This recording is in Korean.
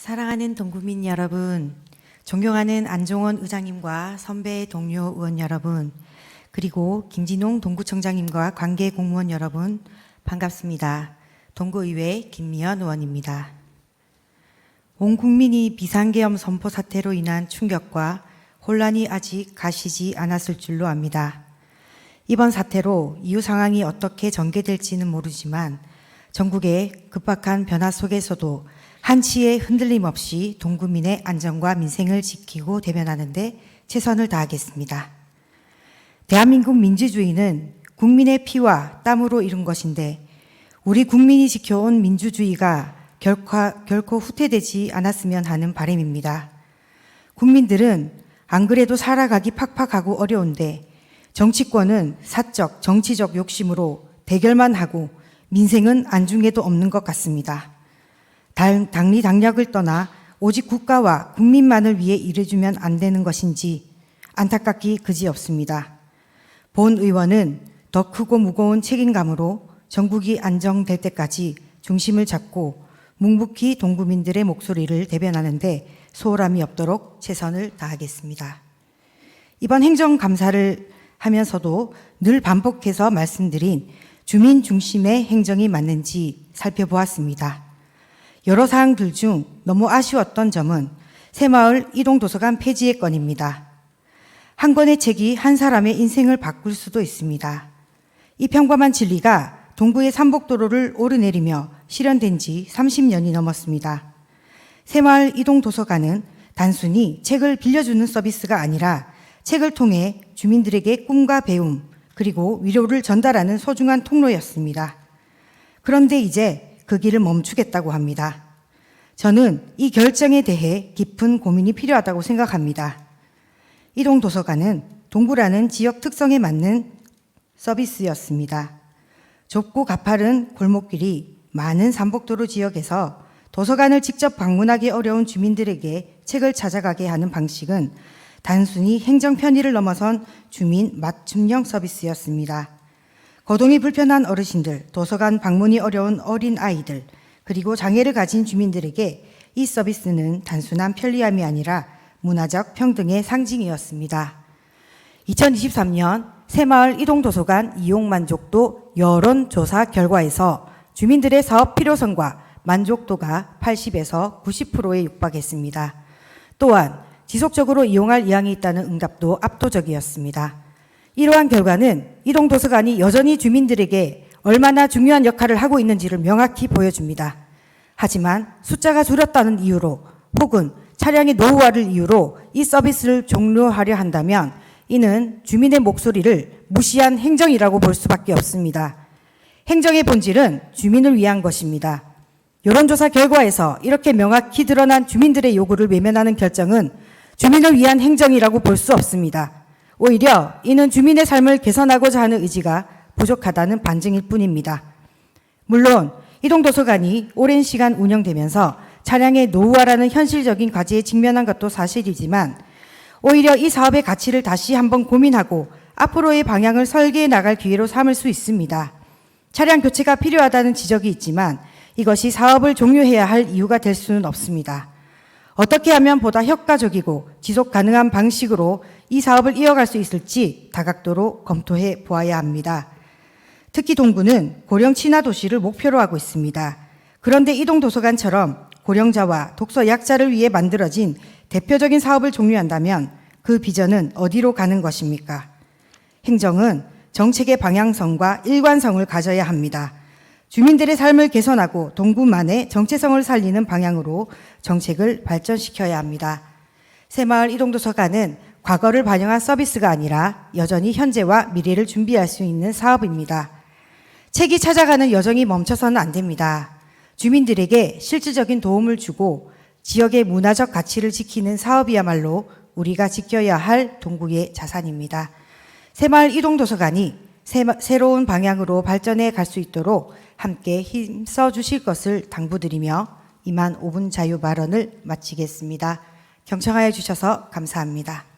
사랑하는 동구민 여러분, 존경하는 안종원 의장님과 선배 동료 의원 여러분, 그리고 김진홍 동구청장님과 관계 공무원 여러분, 반갑습니다. 동구의회 김미연 의원입니다. 온 국민이 비상계엄 선포 사태로 인한 충격과 혼란이 아직 가시지 않았을 줄로 압니다. 이번 사태로 이후 상황이 어떻게 전개될지는 모르지만 전국의 급박한 변화 속에서도 한치의 흔들림 없이 동구민의 안전과 민생을 지키고 대변하는데 최선을 다하겠습니다. 대한민국 민주주의는 국민의 피와 땀으로 이룬 것인데 우리 국민이 지켜온 민주주의가 결코, 결코 후퇴되지 않았으면 하는 바람입니다. 국민들은 안 그래도 살아가기 팍팍하고 어려운데 정치권은 사적, 정치적 욕심으로 대결만 하고 민생은 안중에도 없는 것 같습니다. 당, 당리 당략을 떠나 오직 국가와 국민만을 위해 일해주면 안 되는 것인지 안타깝기 그지없습니다. 본 의원은 더 크고 무거운 책임감으로 전국이 안정될 때까지 중심을 잡고 묵묵히 동구민들의 목소리를 대변하는데 소홀함이 없도록 최선을 다하겠습니다. 이번 행정감사를 하면서도 늘 반복해서 말씀드린 주민 중심의 행정이 맞는지 살펴보았습니다. 여러 사항들 중 너무 아쉬웠던 점은 새마을 이동 도서관 폐지의 건입니다. 한 권의 책이 한 사람의 인생을 바꿀 수도 있습니다. 이 평범한 진리가 동구의 삼복도로를 오르내리며 실현된 지 30년이 넘었습니다. 새마을 이동 도서관은 단순히 책을 빌려주는 서비스가 아니라 책을 통해 주민들에게 꿈과 배움, 그리고 위로를 전달하는 소중한 통로였습니다. 그런데 이제 그 길을 멈추겠다고 합니다. 저는 이 결정에 대해 깊은 고민이 필요하다고 생각합니다. 이동 도서관은 동구라는 지역 특성에 맞는 서비스였습니다. 좁고 가파른 골목길이 많은 삼복도로 지역에서 도서관을 직접 방문하기 어려운 주민들에게 책을 찾아가게 하는 방식은 단순히 행정 편의를 넘어선 주민 맞춤형 서비스였습니다. 거동이 불편한 어르신들, 도서관 방문이 어려운 어린 아이들, 그리고 장애를 가진 주민들에게 이 서비스는 단순한 편리함이 아니라 문화적 평등의 상징이었습니다. 2023년 새마을 이동도서관 이용 만족도 여론조사 결과에서 주민들의 사업 필요성과 만족도가 80에서 90%에 육박했습니다. 또한 지속적으로 이용할 의향이 있다는 응답도 압도적이었습니다. 이러한 결과는 이동 도서관이 여전히 주민들에게 얼마나 중요한 역할을 하고 있는지를 명확히 보여줍니다. 하지만 숫자가 줄었다는 이유로 혹은 차량의 노후화를 이유로 이 서비스를 종료하려 한다면 이는 주민의 목소리를 무시한 행정이라고 볼 수밖에 없습니다. 행정의 본질은 주민을 위한 것입니다. 여론조사 결과에서 이렇게 명확히 드러난 주민들의 요구를 외면하는 결정은 주민을 위한 행정이라고 볼 수 없습니다. 오히려 이는 주민의 삶을 개선하고자 하는 의지가 부족하다는 반증일 뿐입니다. 물론 이동 도서관이 오랜 시간 운영되면서 차량의 노후화라는 현실적인 과제에 직면한 것도 사실이지만 오히려 이 사업의 가치를 다시 한번 고민하고 앞으로의 방향을 설계해 나갈 기회로 삼을 수 있습니다. 차량 교체가 필요하다는 지적이 있지만 이것이 사업을 종료해야 할 이유가 될 수는 없습니다. 어떻게 하면 보다 효과적이고 지속 가능한 방식으로 이 사업을 이어갈 수 있을지 다각도로 검토해 보아야 합니다. 특히 동구는 고령 친화 도시를 목표로 하고 있습니다. 그런데 이동 도서관처럼 고령자와 독서 약자를 위해 만들어진 대표적인 사업을 종료한다면 그 비전은 어디로 가는 것입니까? 행정은 정책의 방향성과 일관성을 가져야 합니다. 주민들의 삶을 개선하고 동구만의 정체성을 살리는 방향으로 정책을 발전시켜야 합니다. 새마을 이동도서관은 과거를 반영한 서비스가 아니라 여전히 현재와 미래를 준비할 수 있는 사업입니다. 책이 찾아가는 여정이 멈춰서는 안 됩니다. 주민들에게 실질적인 도움을 주고 지역의 문화적 가치를 지키는 사업이야말로 우리가 지켜야 할 동구의 자산입니다. 새마을 이동도서관이 새로운 방향으로 발전해 갈 수 있도록 함께 힘써 주실 것을 당부드리며 이만 5분 자유 발언을 마치겠습니다. 경청하여 주셔서 감사합니다.